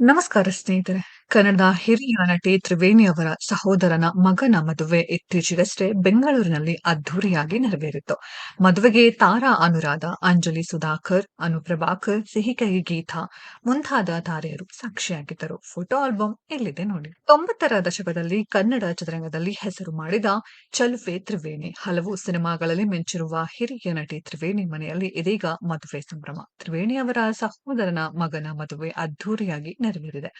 ನಮಸ್ಕಾರ ಸ್ನೇಹಿತರೆ ಕನ್ನಡದ ಹಿರಿಯ ನಟಿ ತ್ರಿವೇಣಿ ಅವರ ಸಹೋದರನ ಮಗನ ಮದುವೆ ಇತ್ತೀಚೆಗಷ್ಟೇ ಬೆಂಗಳೂರಿನಲ್ಲಿ ಅದ್ದೂರಿಯಾಗಿ ನೆರವೇರಿತು. ಮದುವೆಗೆ ತಾರಾ ಅನುರಾಧ, ಅಂಜಲಿ ಸುಧಾಕರ್, ಅನುಪ್ರಭಾಕರ್, ಸಿಹಿಕಹಿ ಗೀತಾ ಮುಂತಾದ ತಾರೆಯರು ಸಾಕ್ಷಿಯಾಗಿದ್ದರು. ಫೋಟೋ ಆಲ್ಬಮ್ ಇಲ್ಲಿದೆ ನೋಡಿ. ತೊಂಬತ್ತರ ದಶಕದಲ್ಲಿ ಕನ್ನಡ ಚಿತ್ರರಂಗದಲ್ಲಿ ಹೆಸರು ಮಾಡಿದ ಚಲುವೆ ತ್ರಿವೇಣಿ. ಹಲವು ಸಿನಿಮಾಗಳಲ್ಲಿ ಮಿಂಚಿರುವ ಹಿರಿಯ ನಟಿ ತ್ರಿವೇಣಿ ಮನೆಯಲ್ಲಿ ಇದೀಗ ಮದುವೆ ಸಂಭ್ರಮ. ತ್ರಿವೇಣಿ ಅವರ ಸಹೋದರನ ಮಗನ ಮದುವೆ ಅದ್ದೂರಿಯಾಗಿ ನೆರವೇರಿದೆ.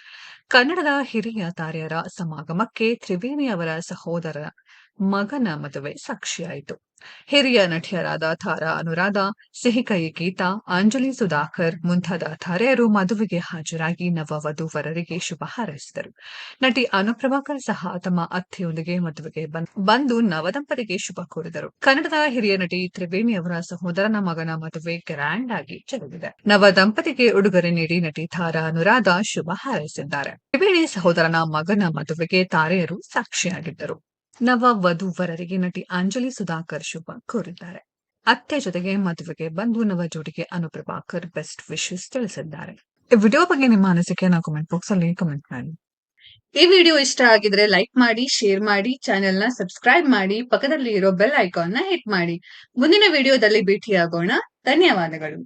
ಕನ್ನಡದ ಹಿರಿಯ ತಾರೆಯರ ಸಮಾಗಮಕ್ಕೆ ತ್ರಿವೇಣಿ ಅವರ ಸಹೋದರ ಮಗನ ಮದುವೆ ಸಾಕ್ಷಿಯಾಯಿತು. ಹಿರಿಯ ನಟಿಯರಾದ ತಾರಾ ಅನುರಾಧ ಸಿಹಿಕೈ ಗೀತಾ, ಅಂಜಲಿ ಸುಧಾಕರ್ ಮುಂತಾದ ತಾರೆಯರು ಮದುವೆಗೆ ಹಾಜರಾಗಿ ನವ ವಧುವರರಿಗೆ ಶುಭ ಹಾರೈಸಿದರು. ನಟಿ ಅನುಪ್ರಭಾಕರ್ ಸಹ ತಮ್ಮ ಅತ್ತೆಯೊಂದಿಗೆ ಮದುವೆಗೆ ಬಂದು ನವದಂಪತಿಗೆ ಶುಭ ಕೋರಿದರು. ಕನ್ನಡದ ಹಿರಿಯ ನಟಿ ತ್ರಿವೇಣಿ ಅವರ ಸಹೋದರನ ಮಗನ ಮದುವೆ ಗ್ರ್ಯಾಂಡ್ ಆಗಿ ಜರುಗಿದೆ. ನವ ದಂಪತಿಗೆ ಉಡುಗೊರೆ ನೀಡಿ ನಟಿ ತಾರಾ ಅನುರಾಧ ಶುಭ ಹಾರೈಸಿದ್ದಾರೆ. ತ್ರಿವೇಣಿ ಸಹೋದರನ ಮಗನ ಮದುವೆಗೆ ತಾರೆಯರು ಸಾಕ್ಷಿಯಾಗಿದ್ದರು. ನವ ವಧುವರರಿಗೆ ನಟಿ ಅಂಜಲಿ ಸುಧಾಕರ್ ಶುಭ ಕೋರಿದ್ದಾರೆ. ಅತ್ತೆ ಜೊತೆಗೆ ಮದುವೆಗೆ ಬಂದು ನವ ಜೋಡಿಗೆ ಅನುಪ್ರಭಾಕರ್ ಬೆಸ್ಟ್ ವಿಶಸ್ ತಿಳಿಸಿದ್ದಾರೆ. ಈ ವಿಡಿಯೋ ಬಗ್ಗೆ ನಿಮ್ಮ ಅನಿಸಿಕೆಯನ್ನು ಕಮೆಂಟ್ ಬಾಕ್ಸ್ ಅಲ್ಲಿ ಕಮೆಂಟ್ ಮಾಡಿ. ಈ ವಿಡಿಯೋ ಇಷ್ಟ ಆಗಿದ್ರೆ ಲೈಕ್ ಮಾಡಿ ಶೇರ್ ಮಾಡಿ ಚಾನೆಲ್ನ ಸಬ್ಸ್ಕ್ರೈಬ್ ಮಾಡಿ ಪಕ್ಕದಲ್ಲಿ ಇರೋ ಬೆಲ್ ಐಕಾನ್ನ ಹಿಟ್ ಮಾಡಿ. ಮುಂದಿನ ವಿಡಿಯೋದಲ್ಲಿ ಭೇಟಿಯಾಗೋಣ. ಧನ್ಯವಾದಗಳು.